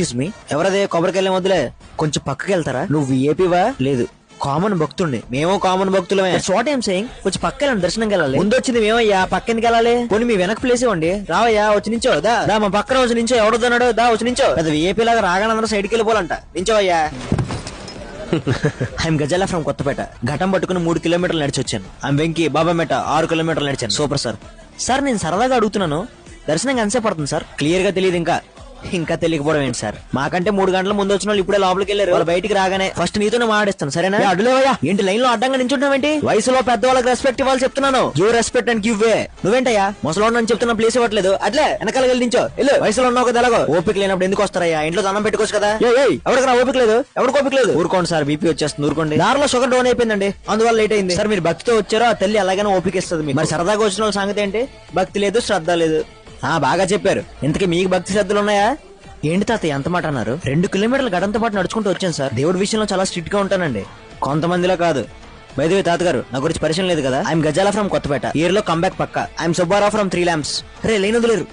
Excuse me ఎవరదే కొబ్బరికెళ్ళే వద్దులే? కొంచెం పక్కకి వెళ్తారా? నువ్వు విఏపీవా లేదు. కామన్ భక్తుడిని మేము కామన్ భక్తులమే. షార్ట్ ఏం సేయింగ్ కొంచెం పక్క వెళ్ళండి దర్శనం వెళ్ళాలి. ముందు వచ్చింది మేమయ్యా పక్క ఎందుకు వెళ్ళాలి. కొన్ని మీ వెనక ప్లేస్ ఇవ్వండి. రావయ్యా వచ్చి నించో. దా దా మా పక్కన వచ్చి నించో. ఎవడొద్దన్నాడు దా వచ్చి నించో. పెద్ద విఏపీ లాగా రాగానే అందరూ సైడ్కి వెళ్ళిపోవాలంట. నించో అయ్యా ఐఎమ్ గజాలా ఫ్రమ్ కొత్తపేట ఘటం పట్టుకుని మూడు కిలోమీటర్లు నడిచి వచ్చాను. ఐఎమ్ వెంకీ బాబామేట ఆరు కిలోమీటర్లు నడిచాను. సూపర్ సార్ సార్ నేను సరదాగా అడుగుతున్నాను. దర్శనం ఎంతసేపు పడుతుంది సార్ క్లియర్గా తెలియదు ఇంకా. ఇంకా తెలియకపోవడం ఏంటి సార్? మాకంటే మూడు గంటల ముందు వచ్చిన వాళ్ళు ఇప్పుడే లోపలికి వెళ్ళారు. వాళ్ళు బయటికి రాగానే ఫస్ట్ నీతోనే మాట్లాడిస్తాను సరేనా? అడ్డులేవయ్యా. ఏంటి లైన్లో అడ్డంగా నించుంటావేంటి వయసులో పెద్దవాళ్ళకి రెస్పెక్ట్ ఇవ్వాలి చెప్తున్నాను. You respect and give way నువ్వేంటయ్యా? ముసలో అని చెప్తున్నా ప్లేస్ ఇవ్వట్లేదు. అట్లే వెనకాల వెళ్ళి నించో. వెళ్ళు. వయసులో ఉన్నావు కదా ఎలాగో? ఓపిక లేనప్పుడు ఎందుకు వస్తారయ్యా? ఇంట్లో దండం పెట్టుకోవచ్చు కదా. ఎవరికి నా ఓపిక లేదు? ఎవరికి ఓపిక లేదు? ఊరుకోండి సార్ బీపీ వచ్చేస్తుంది ఊరుకోండి. దారిలో షుగర్ డౌన్ అయిపోయిందండి. అందువల్ల లేట్ అయింది. సార్ మీరు భక్తితో వచ్చారో ఆ తల్లి అలాగనే ఓపిక ఇస్తుంది. మరి సరదాగా వచ్చిన వాళ్ళ సంగతి ఏంటి? భక్తి లేదు శ్రద్ధ లేదు. ఆ బాగా చెప్పారు. ఇంతకీ మీకు భక్తి శ్రద్ధలు ఉన్నాయా? ఏంటి తాత ఎంత మాట అన్నారు? రెండు కిలోమీటర్ల గడంతో పాటు నడుచుకుంటూ వచ్చాను సార్. దేవుడి విషయంలో చాలా స్ట్రిక్ట్గా ఉంటానండి. కొంతమందిలో కాదు. వైద్య తాతగారు నా గురించి పరిచయం లేదు కదా? ఐఎమ్ గజాలా ఫ్రమ్ కొత్తపేట ఇయర్లో కంబ్యాక్ పక్క. I'm Subbarao from three lamps ray లేనదులేరు